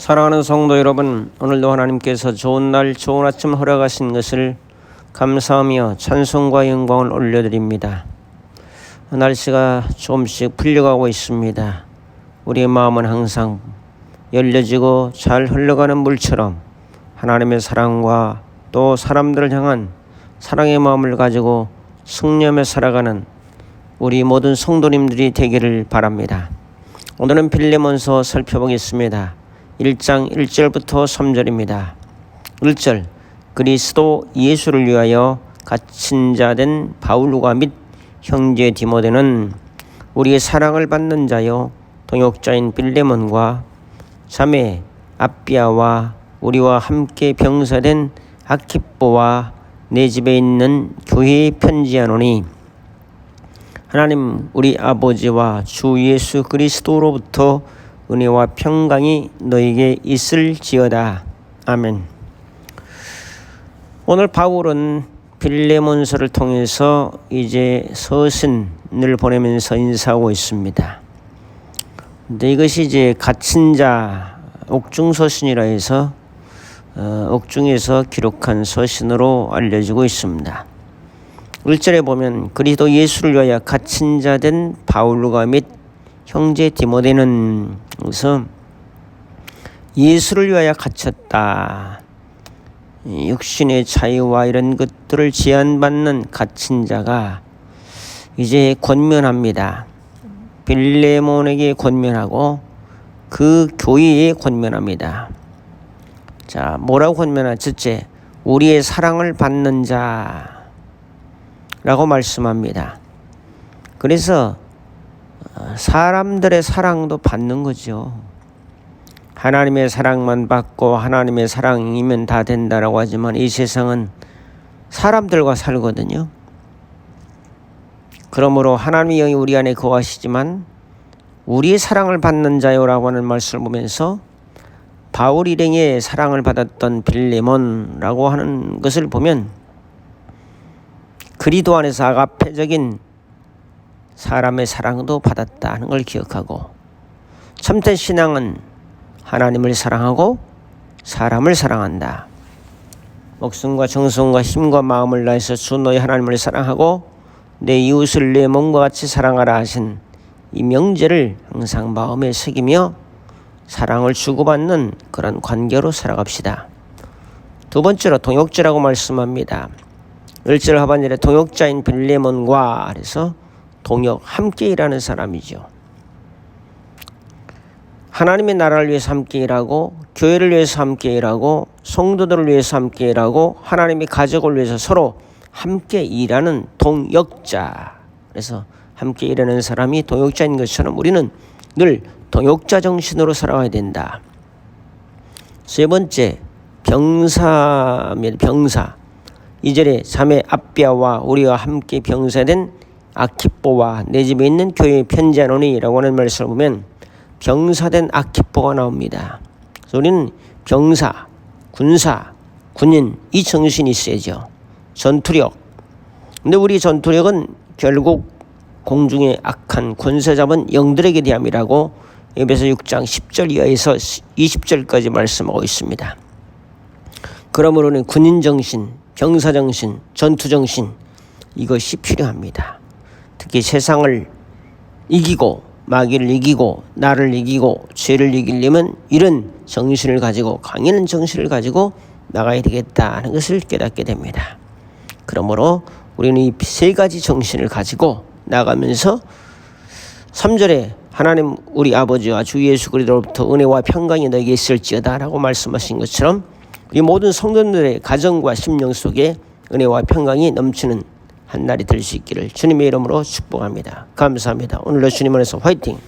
사랑하는 성도 여러분, 오늘도 하나님께서 좋은 날, 좋은 아침 허락하신 것을 감사하며 찬송과 영광을 올려드립니다. 날씨가 조금씩 풀려가고 있습니다. 우리의 마음은 항상 열려지고 잘 흘러가는 물처럼 하나님의 사랑과 또 사람들을 향한 사랑의 마음을 가지고 승리하며 살아가는 우리 모든 성도님들이 되기를 바랍니다. 오늘은 빌레몬서 살펴보겠습니다. 1장 1절부터 3절입니다. 1절 그리스도 예수를 위하여 갇힌 자 된 바울과 및 형제 디모데는 우리의 사랑을 받는 자요 동역자인 빌레몬과 자매 아비아와 우리와 함께 병사된 아키뽀와 내 집에 있는 교회에 편지하노니 하나님 우리 아버지와 주 예수 그리스도로부터 은혜와 평강이 너에게 있을지어다. 아멘. 오늘 바울은 빌레몬서를 통해서 이제 서신을 보내면서 인사하고 있습니다. 근데 이것이 이제 갇힌 자 옥중 서신이라 해서 어, 옥중에서 기록한 서신으로 알려지고 있습니다. 1절에 보면 그리스도 예수를 위하여 갇힌 자 된 바울과 및 형제 디모데는 그래서 예수를 위하여 갇혔다. 육신의 자유와 이런 것들을 제한받는 갇힌 자가 이제 권면합니다. 빌레몬에게 권면하고 그 교회에 권면합니다. 자, 뭐라고 권면하? 첫째, 우리의 사랑을 받는 자라고 말씀합니다. 그래서 어, 사람들의 사랑도 받는 거죠. 하나님의 사랑만 받고 하나님의 사랑이면 다 된다라고 하지만 이 세상은 사람들과 살거든요. 그러므로 하나님의 영이 우리 안에 거하시지만 우리의 사랑을 받는 자요라고 하는 말씀을 보면서 바울 일행의 사랑을 받았던 빌레몬라고 하는 것을 보면 그리도 안에서 아가페적인 사람의 사랑도 받았다는 걸 기억하고 참된 신앙은 하나님을 사랑하고 사람을 사랑한다. 목숨과 정성과 힘과 마음을 다해서 주 너희 하나님을 사랑하고 내 이웃을 내 몸과 같이 사랑하라 하신 이 명제를 항상 마음에 새기며 사랑을 주고받는 그런 관계로 살아갑시다. 두 번째로 동역자라고 말씀합니다. 1절 하반절에 동역자인 빌레몬과 그래서 동역 함께 일하는 사람이죠. 하나님의 나라를 위해서 함께 일하고 교회를 위해서 함께 일하고 성도들을 위해서 함께 일하고 하나님의 가족을 위해서 서로 함께 일하는 동역자. 그래서 함께 일하는 사람이 동역자인 것처럼 우리는 늘 동역자 정신으로 살아가야 된다. 세 번째 병사입니다. 병사. 이절에 자매 아비아와 우리와 함께 병사된 아키뽀와 내 집에 있는 교회에 편지하노니라고 하는 말씀을 보면 병사된 아키뽀가 나옵니다. 우리는 병사, 군사, 군인 이 정신이 있어야죠. 전투력. 근데 우리 전투력은 결국 공중의 악한 권세 잡은 영들에게 대함이라고 에베소 6장 10절 이하에서 20절까지 말씀하고 있습니다. 그러므로는 군인 정신, 병사 정신, 전투 정신 이것이 필요합니다. 특히 세상을 이기고 마귀를 이기고 나를 이기고 죄를 이기려면 이런 정신을 가지고 강인한 정신을 가지고 나가야 되겠다는 것을 깨닫게 됩니다. 그러므로 우리는 이 세 가지 정신을 가지고 나가면서 3절에 하나님 우리 아버지와 주 예수 그리스도로부터 은혜와 평강이 너에게 있을지어다라고 말씀하신 것처럼 우리 모든 성도들의 가정과 심령 속에 은혜와 평강이 넘치는 한 날이 될 수 있기를 주님의 이름으로 축복합니다. 감사합니다. 오늘도 주님 안에서 화이팅!